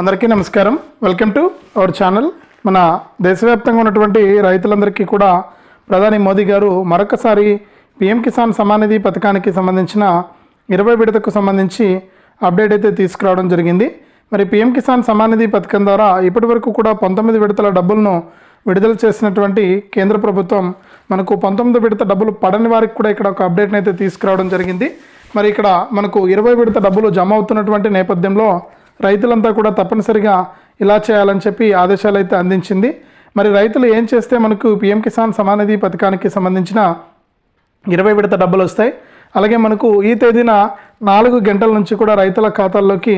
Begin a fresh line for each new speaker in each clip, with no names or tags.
అందరికీ నమస్కారం. Welcome to our channel మన దేశవ్యాప్తంగా ఉన్నటువంటి రైతులందరికీ కూడా ప్రధాని మోదీ గారు మరొకసారి పిఎం కిసాన్ సమానిధి పథకానికి సంబంధించిన ఇరవై విడతకు సంబంధించి అప్డేట్ అయితే తీసుకురావడం జరిగింది. మరి పిఎం కిసాన్ సమానిధి పథకం ద్వారా ఇప్పటి వరకు కూడా పంతొమ్మిది విడతల డబ్బులను విడుదల చేసినటువంటి కేంద్ర ప్రభుత్వం మనకు పంతొమ్మిది విడత డబ్బులు పడని వారికి కూడా ఇక్కడ ఒక అప్డేట్ని అయితే తీసుకురావడం జరిగింది. మరి ఇక్కడ మనకు ఇరవై విడత డబ్బులు జమ అవుతున్నటువంటి నేపథ్యంలో రైతులంతా కూడా తప్పనిసరిగా ఇలా చేయాలని చెప్పి ఆదేశాలు అయితే అందించింది. మరి రైతులు ఏం చేస్తే మనకు పిఎం కిసాన్ సమానిధి పథకానికి సంబంధించిన ఇరవై విడత డబ్బులు వస్తాయి? అలాగే మనకు ఈ తేదీన నాలుగు గంటల నుంచి కూడా రైతుల ఖాతాల్లోకి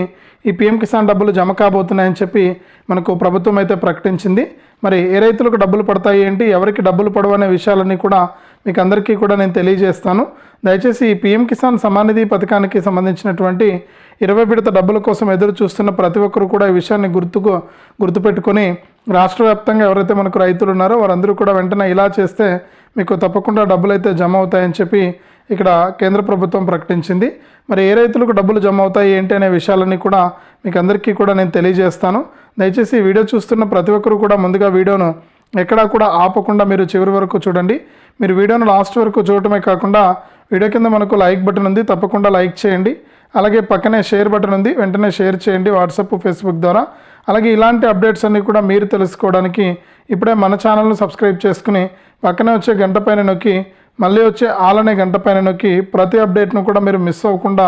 ఈ పిఎం కిసాన్ డబ్బులు జమ కాబోతున్నాయని చెప్పి మనకు ప్రభుత్వం అయితే ప్రకటించింది. మరి ఏ రైతులకు డబ్బులు పడతాయి ఏంటి? ఎవరికి డబ్బులు పడవు అనే విషయాలన్నీ కూడా మీకు అందరికీ కూడా నేను తెలియజేస్తాను. దయచేసి ఈ పిఎం కిసాన్ సమానిధి పథకానికి సంబంధించినటువంటి ఇరవై విడత డబ్బుల కోసం ఎదురు చూస్తున్న ప్రతి ఒక్కరు కూడా ఈ విషయాన్ని గుర్తుకు గుర్తుపెట్టుకొని రాష్ట్ర వ్యాప్తంగా ఎవరైతే మనకు రైతులు ఉన్నారో వారందరూ కూడా వెంటనే ఇలా చేస్తే మీకు తప్పకుండా డబ్బులు అయితే జమ అవుతాయని చెప్పి ఇక్కడ కేంద్ర ప్రభుత్వం ప్రకటించింది. మరి ఏ రైతులకు డబ్బులు జమ అవుతాయి ఏంటి అనే విషయాలన్నీ కూడా మీకు అందరికీ కూడా నేను తెలియజేస్తాను. దయచేసి వీడియో చూస్తున్న ప్రతి ఒక్కరు కూడా ముందుగా వీడియోను ఎక్కడా కూడా ఆపకుండా మీరు చివరి వరకు చూడండి. మీరు వీడియోను లాస్ట్ వరకు చూడటమే కాకుండా వీడియో కింద మనకు లైక్ బటన్ ఉంది తప్పకుండా లైక్ చేయండి. అలాగే పక్కనే షేర్ బటన్ ఉంది. వెంటనే షేర్ చేయండి వాట్సాప్ ఫేస్బుక్ ద్వారా. అలాగే ఇలాంటి అప్డేట్స్ అన్నీ కూడా మీరు తెలుసుకోవడానికి ఇప్పుడే మన ఛానల్ను సబ్స్క్రైబ్ చేసుకుని పక్కనే వచ్చే గంట పైన నొక్కి మళ్ళీ వచ్చే ఆలనే గంట పైన నొక్కి ప్రతి అప్డేట్ను కూడా మీరు మిస్ అవ్వకుండా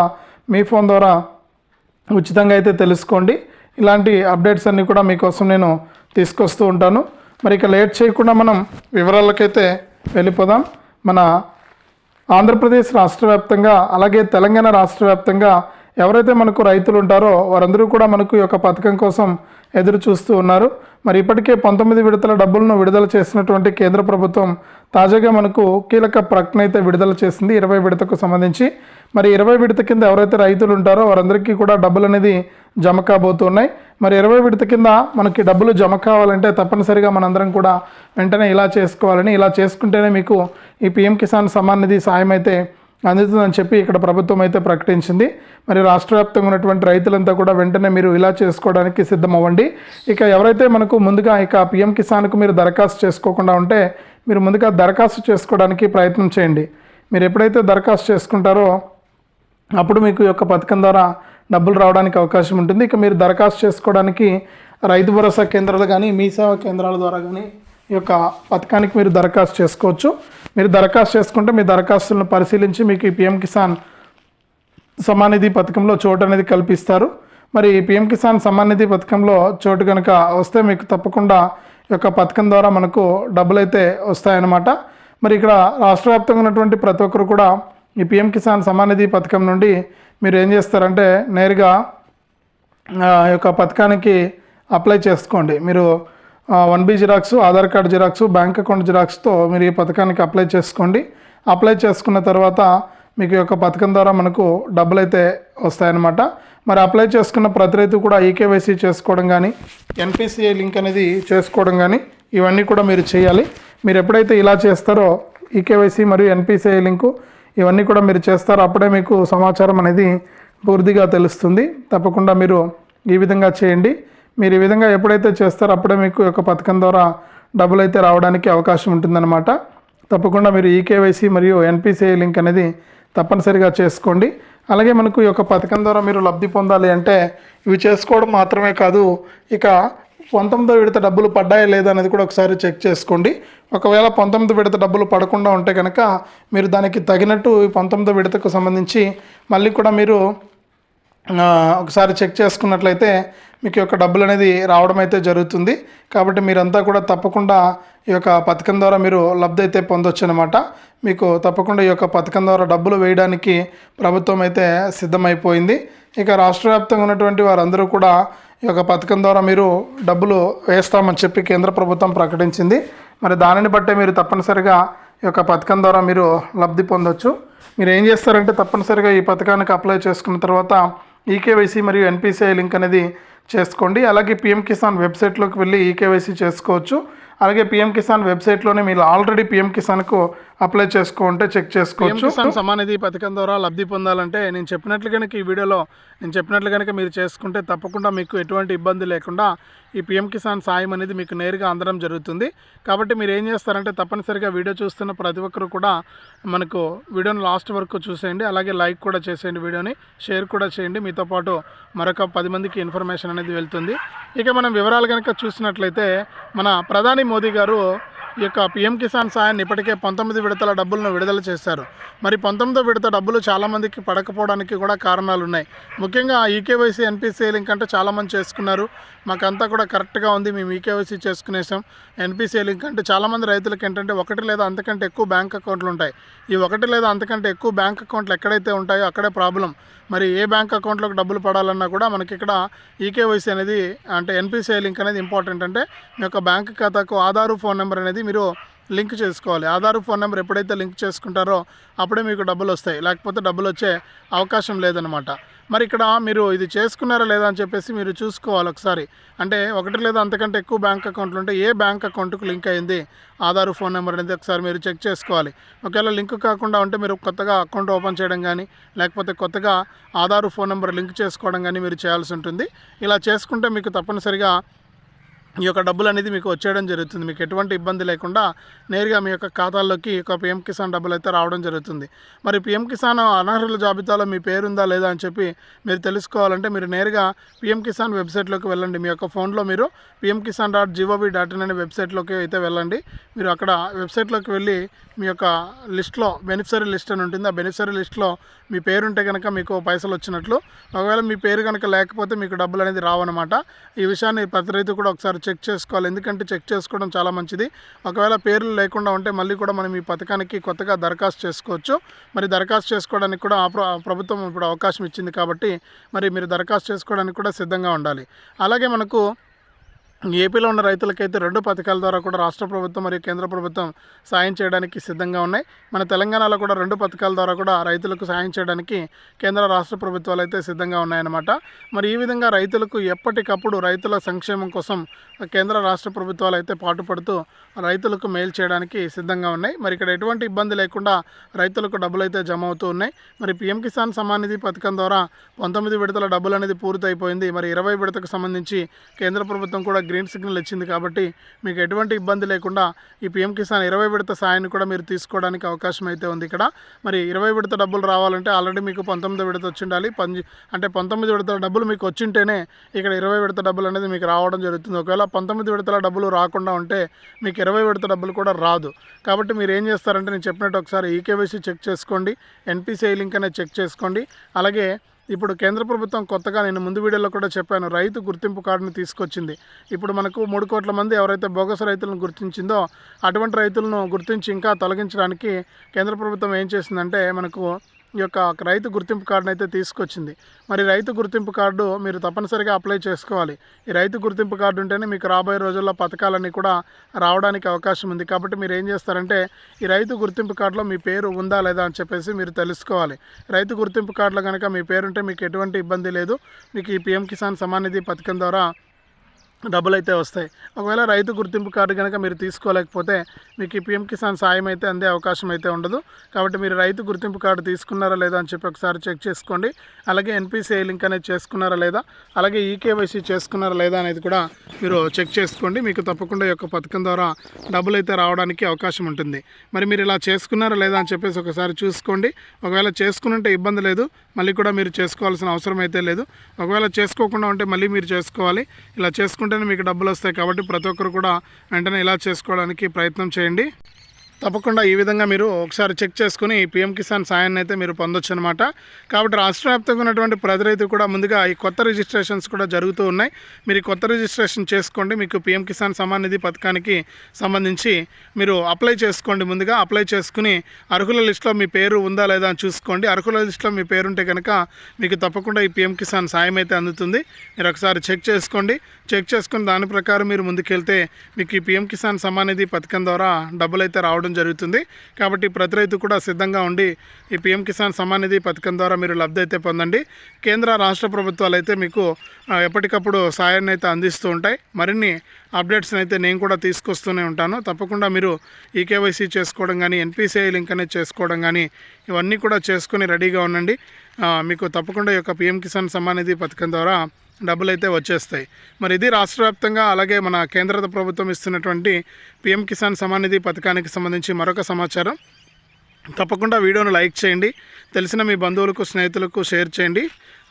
మీ ఫోన్ ద్వారా ఉచితంగా అయితే తెలుసుకోండి. ఇలాంటి అప్డేట్స్ అన్నీ కూడా మీకోసం నేను తీసుకొస్తూ ఉంటాను. మరి ఇక లేట్ చేయకుండా మనం వివరాలకైతే వెళ్ళిపోదాం. మన ఆంధ్రప్రదేశ్ రాష్ట్ర వ్యాప్తంగా అలాగే తెలంగాణ రాష్ట్ర వ్యాప్తంగా ఎవరైతే మనకు రైతులు ఉంటారో వారందరూ కూడా మనకు ఈ యొక్క పథకం కోసం ఎదురు చూస్తూ ఉన్నారు. మరి ఇప్పటికే పంతొమ్మిది విడతల డబ్బులను విడుదల చేసినటువంటి కేంద్ర ప్రభుత్వం తాజాగా మనకు కీలక ప్రకటన అయితే విడుదల చేసింది. ఇరవై విడతకు సంబంధించి మరి ఇరవై విడత కింద ఎవరైతే రైతులు ఉంటారో వారందరికీ కూడా డబ్బులు అనేది జమ కాబోతున్నాయి. మరి ఇరవై విడత కింద మనకి డబ్బులు జమ కావాలంటే తప్పనిసరిగా మనందరం కూడా వెంటనే ఇలా చేసుకోవాలని ఇలా చేసుకుంటేనే మీకు ఈ పిఎం కిసాన్ సమాన్ నిధి సాయం అయితే అందుతుందని చెప్పి ఇక్కడ ప్రభుత్వం అయితే ప్రకటించింది. మరి రాష్ట్ర వ్యాప్తంగా ఉన్నటువంటి రైతులంతా కూడా వెంటనే మీరు ఇలా చేసుకోవడానికి సిద్ధం అవ్వండి ఇక ఎవరైతే మనకు ముందుగా ఇక పిఎం కిసాన్కు మీరు దరఖాస్తు చేసుకోకుండా ఉంటే మీరు ముందుగా దరఖాస్తు చేసుకోవడానికి ప్రయత్నం చేయండి. మీరు ఎప్పుడైతే దరఖాస్తు చేసుకుంటారో అప్పుడు మీకు ఈ యొక్క పథకం ద్వారా డబ్బులు రావడానికి అవకాశం ఉంటుంది. ఇక మీరు దరఖాస్తు చేసుకోవడానికి రైతు భరోసా కేంద్రాలు కానీ మీ సేవా కేంద్రాల ద్వారా కానీ ఈ యొక్క పథకానికి మీరు దరఖాస్తు చేసుకోవచ్చు. మీరు దరఖాస్తు చేసుకుంటే మీ దరఖాస్తులను పరిశీలించి మీకు ఈ పిఎం కిసాన్ సమానిధి పథకంలో చోటు అనేది కల్పిస్తారు. మరి పిఎం కిసాన్ సమానిధి పథకంలో చోటు కనుక వస్తే మీకు తప్పకుండా ఈ యొక్క పథకం ద్వారా మనకు డబ్బులు అయితే వస్తాయన్నమాట. మరి ఇక్కడ రాష్ట్ర వ్యాప్తంగా ఉన్నటువంటి ప్రతి ఒక్కరు కూడా ఈ పిఎం కిసాన్ సమానిధి పథకం నుండి మీరు ఏం చేస్తారంటే నేరుగా ఆ యొక్క పథకానికి అప్లై చేసుకోండి. మీరు one B xerox Aadhaar card xerox bank account జిరాక్స్తో మీరు ఈ పథకానికి అప్లై చేసుకోండి. అప్లై చేసుకున్న తర్వాత మీకు యొక్క పథకం ద్వారా మనకు డబ్బులు అయితే వస్తాయన్నమాట. మరి అప్లై చేసుకున్న ప్రతి రైతు కూడా ఈకేవైసీ చేసుకోవడం కానీ ఎన్పిసిఐ లింక్ అనేది చేసుకోవడం కానీ ఇవన్నీ కూడా మీరు చేయాలి. మీరు ఎప్పుడైతే ఇలా చేస్తారో ఈకేవైసీ మరియు ఎన్పిసిఐ లింకు ఇవన్నీ కూడా మీరు చేస్తారు. అప్పుడే మీకు సమాచారం అనేది పూర్తిగా తెలుస్తుంది. తప్పకుండా మీరు ఈ విధంగా చేయండి. మీరు ఈ విధంగా ఎప్పుడైతే చేస్తారో అప్పుడే మీకు యొక్క పథకం ద్వారా డబ్బులు అయితే రావడానికి అవకాశం ఉంటుందన్నమాట. తప్పకుండా మీరు ఈకేవైసీ మరియు ఎన్పిసిఐ లింక్ అనేది తప్పనిసరిగా చేసుకోండి. అలాగే మనకు ఈ యొక్క పథకం ద్వారా మీరు లబ్ధి పొందాలి అంటే ఇవి చేసుకోవడం మాత్రమే కాదు ఇక పంతొమ్మిదో విడత డబ్బులు పడ్డాయా లేదా అనేది కూడా ఒకసారి చెక్ చేసుకోండి. ఒకవేళ పంతొమ్మిది విడత డబ్బులు పడకుండా ఉంటే కనుక మీరు దానికి తగినట్టు ఈ పంతొమ్మిదో విడతకు సంబంధించి మళ్ళీ కూడా మీరు ఒకసారి చెక్ చేసుకున్నట్లయితే మీకు యొక్క డబ్బులు అనేది రావడం అయితే జరుగుతుంది. కాబట్టి మీరంతా కూడా తప్పకుండా ఈ యొక్క పథకం ద్వారా మీరు లబ్ధి అయితే పొందొచ్చు అనమాట మీకు తప్పకుండా ఈ యొక్క పథకం ద్వారా డబ్బులు వేయడానికి ప్రభుత్వం అయితే సిద్ధమైపోయింది. ఇక రాష్ట్ర వ్యాప్తంగా ఉన్నటువంటి వారందరూ కూడా ఈ యొక్క పథకం ద్వారా మీరు డబ్బులు వేస్తామని చెప్పి కేంద్ర ప్రభుత్వం ప్రకటించింది. మరి దానిని బట్టే మీరు తప్పనిసరిగా ఈ యొక్క పథకం ద్వారా మీరు లబ్ధి పొందొచ్చు. మీరు ఏం చేస్తారంటే తప్పనిసరిగా ఈ పథకానికి అప్లై చేసుకున్న తర్వాత ఈకేవైసీ మరియు ఎన్పిసిఐ లింక్ అనేది చేసుకోండి. అలాగే పిఎం కిసాన్ వెబ్సైట్లోకి వెళ్ళి ఈకేవైసీ చేసుకోవచ్చు. అలాగే పిఎం కిసాన్ వెబ్సైట్లోనే మీరు ఆల్రెడీ పిఎం కిసాన్కు అప్లై చేసుకుంటే చెక్ చేసుకోవచ్చు. కిసాన్ సమానిధి పథకం ద్వారా లబ్ధి పొందాలంటే నేను చెప్పినట్లు కనుక ఈ వీడియోలో నేను చెప్పినట్లు కనుక మీరు చేసుకుంటే తప్పకుండా మీకు ఎటువంటి ఇబ్బంది లేకుండా ఈ పిఎం కిసాన్ సాయం అనేది మీకు నేరుగా అందడం జరుగుతుంది. కాబట్టి మీరు ఏం చేస్తారంటే తప్పనిసరిగా వీడియో చూస్తున్న ప్రతి ఒక్కరు కూడా మనకు వీడియోని లాస్ట్ వరకు చూసేయండి. అలాగే లైక్ కూడా చేసేయండి వీడియోని షేర్ కూడా చేయండి. మీతో పాటు మరొక పది మందికి ఇన్ఫర్మేషన్ అనేది వెళ్తుంది. ఇక మనం వివరాలు కనుక చూసినట్లయితే మన ప్రధాని మోదీ గారు ఈ యొక్క పిఎం కిసాన్ సాయాన్ని ఇప్పటికే పంతొమ్మిది విడతల డబ్బులను విడుదల చేశారు. మరి పంతొమ్మిదో విడత డబ్బులు చాలామందికి పడకపోవడానికి కూడా కారణాలు ఉన్నాయి ముఖ్యంగా ఈకేవైసీ ఎన్పిసిఐ లింక్ అంటే చాలామంది చేసుకున్నారు. మాకంతా కూడా కరెక్ట్గా ఉంది మేము ఈకేవైసీ చేసుకునేసాం. ఎన్పిసిఐ లింక్ అంటే చాలామంది రైతులకు ఏంటంటే ఒకటి లేదా అంతకంటే ఎక్కువ బ్యాంక్ అకౌంట్లు ఉంటాయి. ఈ ఒకటి లేదా అంతకంటే ఎక్కువ బ్యాంక్ అకౌంట్లు ఎక్కడైతే ఉంటాయో అక్కడే ప్రాబ్లం. మరి ఏ బ్యాంక్ అకౌంట్లోకి డబ్బులు పడాలన్నా కూడా మనకి ఇక్కడ ఈకేవైసీ అనేది అంటే ఎన్పిసిఐ లింక్ అనేది ఇంపార్టెంట్. అంటే మీ యొక్క బ్యాంక్ ఖాతాకు ఆధారు ఫోన్ నెంబర్ అనేది మీరు లింక్ చేసుకోవాలి. ఆధార్ ఫోన్ నెంబర్ ఎప్పుడైతే లింక్ చేసుకుంటారో అప్పుడే మీకు డబ్బులు వస్తాయి. లేకపోతే డబ్బులు వచ్చే అవకాశం లేదనమాట మరి ఇక్కడ మీరు ఇది చేసుకున్నారా లేదా అని చెప్పేసి మీరు చూసుకోవాలి ఒకసారి. అంటే ఒకటి లేదా అంతకంటే ఎక్కువ బ్యాంక్ అకౌంట్లు ఉంటే ఏ బ్యాంక్ అకౌంట్కు లింక్ అయింది? ఆధార్ ఫోన్ నెంబర్ అనేది ఒకసారి మీరు చెక్ చేసుకోవాలి. ఒకవేళ లింక్ కాకుండా ఉంటే మీరు కొత్తగా అకౌంట్ ఓపెన్ చేయడం కానీ లేకపోతే కొత్తగా ఆధార్ ఫోన్ నెంబర్ లింక్ చేసుకోవడం కానీ మీరు చేయాల్సి ఉంటుంది. ఇలా చేసుకుంటే మీకు తప్పనిసరిగా ఈ యొక్క డబ్బులు అనేది మీకు వచ్చేయడం జరుగుతుంది. మీకు ఎటువంటి ఇబ్బంది లేకుండా నేరుగా మీ యొక్క ఖాతాల్లోకి ఈ యొక్క పిఎం కిసాన్ డబ్బులు అయితే రావడం జరుగుతుంది. మరి పిఎం కిసాన్ అనర్హుల జాబితాలో మీ పేరుందా లేదా అని చెప్పి మీరు తెలుసుకోవాలంటే మీరు నేరుగా పిఎం కిసాన్ వెబ్సైట్లోకి వెళ్ళండి. మీ యొక్క ఫోన్లో మీరు PM Kisan dot G O V dot in అనే వెబ్సైట్లోకి అయితే వెళ్ళండి. మీరు అక్కడ వెబ్సైట్లోకి వెళ్ళి మీ యొక్క లిస్ట్లో బెనిఫిషరీ లిస్ట్ అని ఉంటుంది. ఆ బెనిఫిషరీ లిస్ట్లో మీ పేరు ఉంటే కనుక మీకు పైసలు వచ్చినట్లు. ఒకవేళ మీ పేరు కనుక లేకపోతే మీకు డబ్బులు అనేది రావన్నమాట. ఈ విషయాన్ని ప్రతి రైతు కూడా ఒకసారి చెక్ చేసుకోవాలి. ఎందుకంటే చెక్ చేసుకోవడం చాలా మంచిది. ఒకవేళ పేర్లు లేకుండా ఉంటే మళ్ళీ కూడా మనం ఈ పథకానికి కొత్తగా దరఖాస్తు చేసుకోవచ్చు. మరి దరఖాస్తు చేసుకోవడానికి కూడా ఆ ప్రభుత్వం ఇప్పుడు అవకాశం ఇచ్చింది కాబట్టి మరి మీరు దరఖాస్తు చేసుకోవడానికి కూడా సిద్ధంగా ఉండాలి. అలాగే మనకు ఏపీలో ఉన్న రైతులకైతే రెండు పథకాల ద్వారా కూడా రాష్ట్ర ప్రభుత్వం మరియు కేంద్ర ప్రభుత్వం సాయం చేయడానికి సిద్ధంగా ఉన్నాయి. మన తెలంగాణలో కూడా రెండు పథకాల ద్వారా కూడా రైతులకు సాయం చేయడానికి కేంద్ర రాష్ట్ర ప్రభుత్వాలు అయితే సిద్ధంగా ఉన్నాయన్నమాట. మరి ఈ విధంగా రైతులకు ఎప్పటికప్పుడు రైతుల సంక్షేమం కోసం కేంద్ర రాష్ట్ర ప్రభుత్వాలు అయితే పాటుపడుతూ రైతులకు మేలు చేయడానికి సిద్ధంగా ఉన్నాయి. మరి ఇక్కడ ఎటువంటి ఇబ్బంది లేకుండా రైతులకు డబ్బులు అయితే జమ అవుతూ ఉన్నాయి. మరి పిఎం కిసాన్ సమ్మాన్ నిధి పథకం ద్వారా పంతొమ్మిది విడతల డబ్బులు అనేది పూర్తయిపోయింది. మరి ఇరవై విడతకు సంబంధించి కేంద్ర ప్రభుత్వం కూడా గ్రీన్ సిగ్నల్ ఇచ్చింది కాబట్టి మీకు ఎటువంటి ఇబ్బంది లేకుండా ఈ పిఎం కిసాన్ ఇరవై విడత సాయాన్ని కూడా మీరు తీసుకోవడానికి అవకాశం అయితే ఉంది ఇక్కడ. మరి ఇరవై విడత డబ్బులు రావాలంటే ఆల్రెడీ మీకు పంతొమ్మిది విడత వచ్చి ఉండాలి పంజి అంటే పంతొమ్మిది విడతల డబ్బులు మీకు వచ్చింటేనే ఇక్కడ ఇరవై విడత డబ్బులు అనేది మీకు రావడం జరుగుతుంది. ఒకవేళ పంతొమ్మిది విడతల డబ్బులు రాకుండా ఉంటే మీకు ఇరవై విడత డబ్బులు కూడా రాదు. కాబట్టి మీరు ఏం చేస్తారంటే నేను చెప్పినట్టు ఒకసారి ఈకేవైసీ చెక్ చేసుకోండి. ఎన్పిసిఐ లింక్ అనేది చెక్ చేసుకోండి. అలాగే ఇప్పుడు కేంద్ర ప్రభుత్వం కొత్తగా నేను ముందు వీడియోలో కూడా చెప్పాను రైతు గుర్తింపు కార్డును తీసుకొచ్చింది. ఇప్పుడు మనకు మూడు కోట్ల మంది ఎవరైతే బోగస్ రైతులను గుర్తించిందో అటువంటి రైతులను గుర్తించి ఇంకా తొలగించడానికి కేంద్ర ప్రభుత్వం ఏం చేసిందంటే మనకు ఈ యొక్క రైతు గుర్తింపు కార్డును అయితే తీసుకొచ్చింది. మరి రైతు గుర్తింపు కార్డు మీరు తప్పనిసరిగా అప్లై చేసుకోవాలి. ఈ రైతు గుర్తింపు కార్డు ఉంటేనే మీకు రాబోయే రోజుల్లో పథకాలన్నీ కూడా రావడానికి అవకాశం ఉంది. కాబట్టి మీరు ఏం చేస్తారంటే ఈ రైతు గుర్తింపు కార్డులో మీ పేరు ఉందా లేదా అని చెప్పేసి మీరు తెలుసుకోవాలి. రైతు గుర్తింపు కార్డులో కనుక మీ పేరుంటే మీకు ఎటువంటి ఇబ్బంది లేదు. మీకు ఈ పిఎం కిసాన్ సమాన్ నిధి పథకం ద్వారా డబ్బులు అయితే వస్తాయి. ఒకవేళ రైతు గుర్తింపు కార్డు కనుక మీరు తీసుకోలేకపోతే మీకు ఈ పిఎం కిసాన్ సాయం అయితే అందే అవకాశం అయితే ఉండదు. కాబట్టి మీరు రైతు గుర్తింపు కార్డు తీసుకున్నారా లేదా అని చెప్పి ఒకసారి చెక్ చేసుకోండి. అలాగే ఎన్పిసిఐ లింక్ అనేది చేసుకున్నారా లేదా? అలాగే ఈకేవైసీ చేసుకున్నారా లేదా అనేది కూడా మీరు చెక్ చేసుకోండి. మీకు తప్పకుండా ఈ యొక్క పథకం ద్వారా డబ్బులు అయితే రావడానికి అవకాశం ఉంటుంది. మరి మీరు ఇలా చేసుకున్నారా లేదా అని చెప్పేసి ఒకసారి చూసుకోండి. ఒకవేళ చేసుకున్నంటే ఇబ్బంది లేదు. మళ్ళీ కూడా మీరు చేసుకోవాల్సిన అవసరం అయితే లేదు. ఒకవేళ చేసుకోకుండా ఉంటే మళ్ళీ మీరు చేసుకోవాలి. ఇలా చేసుకుంటేనే మీకు డబ్బులు వస్తాయి కాబట్టి ప్రతి ఒక్కరు కూడా వెంటనే ఇలా చేసుకోవడానికి ప్రయత్నం చేయండి. తప్పకుండా ఈ విధంగా మీరు ఒకసారి చెక్ చేసుకుని పిఎం కిసాన్ సాయాన్ని అయితే మీరు పొందొచ్చు అనమాట కాబట్టి రాష్ట్ర వ్యాప్తంగా ఉన్నటువంటి ప్రజలైతే కూడా ముందుగా ఈ కొత్త రిజిస్ట్రేషన్స్ కూడా జరుగుతూ ఉన్నాయి. మీరు కొత్త రిజిస్ట్రేషన్ చేసుకోండి. మీకు పిఎం కిసాన్ సమాన్ నిధి పథకానికి సంబంధించి మీరు అప్లై చేసుకోండి ముందుగా. అప్లై చేసుకుని అర్హుల లిస్టులో మీ పేరు ఉందా లేదా అని చూసుకోండి. అర్హుల లిస్టులో మీ పేరుంటే కనుక మీకు తప్పకుండా ఈ పిఎం కిసాన్ సాయం అయితే అందుతుంది. మీరు ఒకసారి చెక్ చేసుకోండి. చెక్ చేసుకుని దాని ప్రకారం మీరు ముందుకెళ్తే మీకు ఈ పిఎం కిసాన్ సమాన్ నిధి పథకం ద్వారా డబ్బులు అయితే రావడం రావడం జరుగుతుంది. కాబట్టి ప్రతి రైతు కూడా సిద్ధంగా ఉండి ఈ పిఎం కిసాన్ సమ్మాన్ నిధి పథకం ద్వారా మీరు లబ్ధి అయితే పొందండి. కేంద్ర రాష్ట్ర ప్రభుత్వాలు అయితే మీకు ఎప్పటికప్పుడు సాయాన్ని అయితే అందిస్తూ ఉంటాయి. మరిన్ని అప్డేట్స్ని అయితే నేను కూడా తీసుకొస్తూనే ఉంటాను. తప్పకుండా మీరు ఈకేవైసీ చేసుకోవడం కానీ ఎన్పిసిఐ లింక్ అనేది చేసుకోవడం కానీ ఇవన్నీ కూడా చేసుకొని రెడీగా ఉండండి. మీకు తప్పకుండా ఈ యొక్క పిఎం కిసాన్ సమ్మాన్ నిధి పథకం ద్వారా డబ్బులు అయితే వచ్చేస్తాయి. మరి ఇది రాష్ట్ర వ్యాప్తంగా అలాగే మన కేంద్ర ప్రభుత్వం ఇస్తున్నటువంటి పిఎం కిసాన్ సమానిధి నిధి పథకానికి సంబంధించి మరొక సమాచారం. తప్పకుండా వీడియోను లైక్ చేయండి. తెలిసిన మీ బంధువులకు స్నేహితులకు షేర్ చేయండి.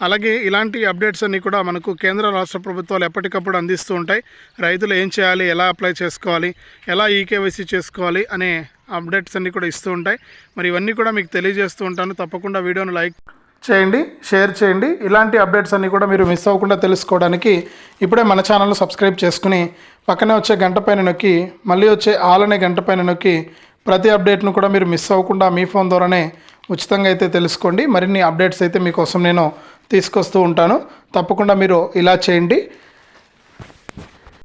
అలాగే ఇలాంటి అప్డేట్స్ అన్నీ కూడా మనకు కేంద్ర రాష్ట్ర ప్రభుత్వాలు ఎప్పటికప్పుడు అందిస్తూ ఉంటాయి. రైతులు ఏం చేయాలి ఎలా అప్లై చేసుకోవాలి ఎలా ఈకేవైసీ చేసుకోవాలి అనే అప్డేట్స్ అన్నీ కూడా ఇస్తూ ఉంటాయి. మరి ఇవన్నీ కూడా మీకు తెలియజేస్తూ ఉంటాను. తప్పకుండా వీడియోను లైక్ చేయండి షేర్ చేయండి. ఇలాంటి అప్డేట్స్ అన్నీ కూడా మీరు మిస్ అవ్వకుండా తెలుసుకోవడానికి ఇప్పుడే మన ఛానల్ సబ్స్క్రైబ్ చేసుకుని పక్కనే వచ్చే గంట పైన నొక్కి మళ్ళీ వచ్చే ఆల్ అనే గంట పైన నొక్కి ప్రతి అప్డేట్ను కూడా మీరు మిస్ అవ్వకుండా మీ ఫోన్ ద్వారానే ఉచితంగా అయితే తెలుసుకోండి. మరిన్ని అప్డేట్స్ అయితే మీకోసం నేను తీసుకొస్తూ ఉంటాను. తప్పకుండా మీరు ఇలా చేయండి.